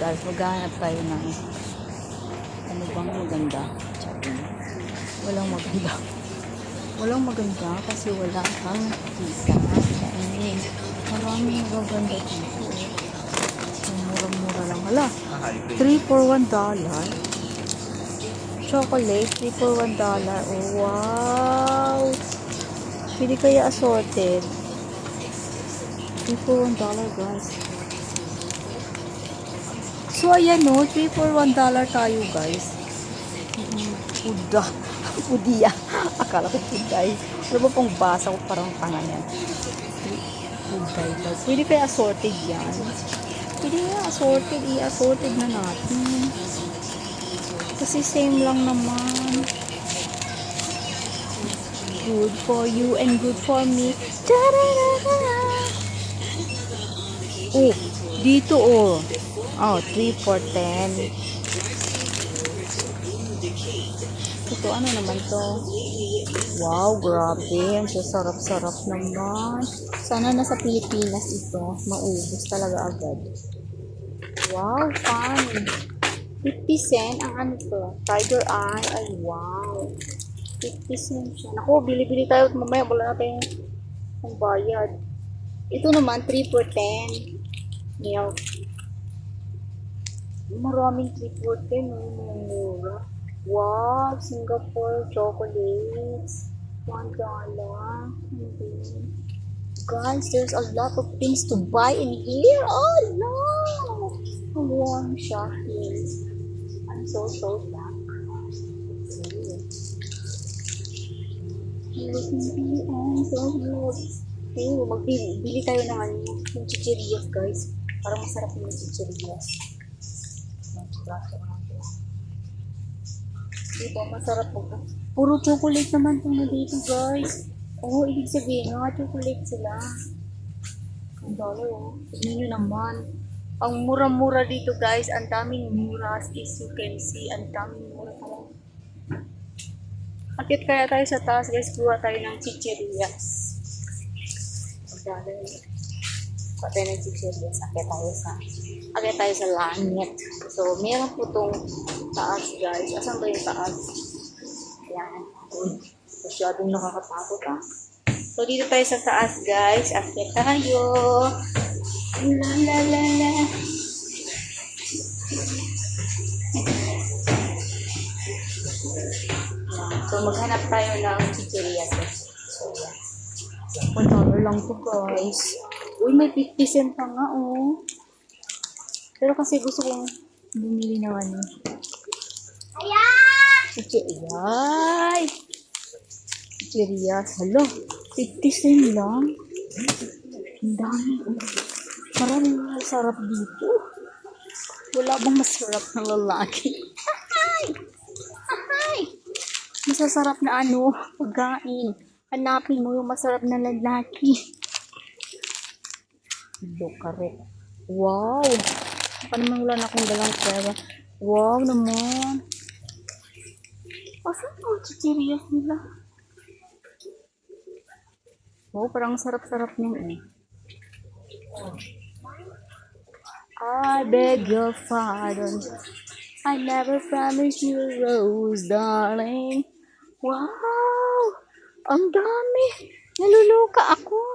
guys, maghanap tayo ng ano bang maganda. Charing. Walang maganda. Walang maganda kasi wala kang nakikita. Charing. Maraming magaganda dito. Ang Murang-mura lang. Hala, 3 for 1 dollar. Chocolate, 3 for 1 dollar. Oh, wow! Pili kaya assorted. 3 for 1 dollar, guys. So, ayan no, 3 for 1 dollar tayo, guys. Puda. Pudiya. Akala ko puday. Ano ba pong basa ko parang tanga yan? Puday daw. Pwede kaya assorted yan? Pwede kaya assorted. I-assorted na natin. Kasi same lang naman. Good for you and good for me. Tararara. Oh, dito oh. Oh, 3 for 10. Ito, ano naman to? Wow, grabe. Ang sasarap-sarap naman. Sana nasa Pilipinas ito. Maubos talaga agad. Wow, fun. 50 cent ang ano to? Tiger Eye. Ay, wow. 50 cent siya. Naku, bili-bili tayo. Mamaya wala na tayong bayad. Ito naman, 3 for 10. Milk. Maraming 3 for 10. Oh, mga mura. Wow, Singapore chocolates. $1 dollar. Guys, there's a lot of things to buy in here. Oh no! Warm shopping. I'm so so back. Looking and so good. Ayun, magbili bili tayo ng ano, ng chichirias guys. Para masarap yung chichirias. Diba, masarap po. Puro chocolate naman itong dito guys. Oo, ibig sabihin nga, chocolate sila. Ang dollar oh. Tignan nyo naman. Ang mura-mura dito guys, ang daming muras is you can see, ang daming mura talaga. Akit kaya tayo sa taas guys, kuha tayo ng chichirias. Ang dollar Kuha tayo ng chichirias, akit tayo sa akit tayo sa langit. So, meron po tong taas guys. Asan ba yung taas? Yan. Uy, masyadong nakakatakot ah. So, dito tayo sa taas guys. Akit tayo. La la la la. So, maghanap tayo ng chichirias. So, yan. $1 lang to guys. Uy, may 50 cent pa nga oh. Pero kasi gusto kong bumili ng ano. Chichiriyas. Chichiriyas. Hala, 50 cent lang. Ang dami. oh. Maraming masarap dito. Wala bang masarap na lalaki? Masasarap na ano, pagkain. Hanapin mo yung masarap na lalaki. Lokare. Wow! Baka naman wala na akong dalang pera. Wow naman. Asan ang chichirias nila? Wow, parang sarap-sarap niyan eh. I beg your pardon. I never promised you a rose, darling. Wow! Ang dami! Naluluka ako.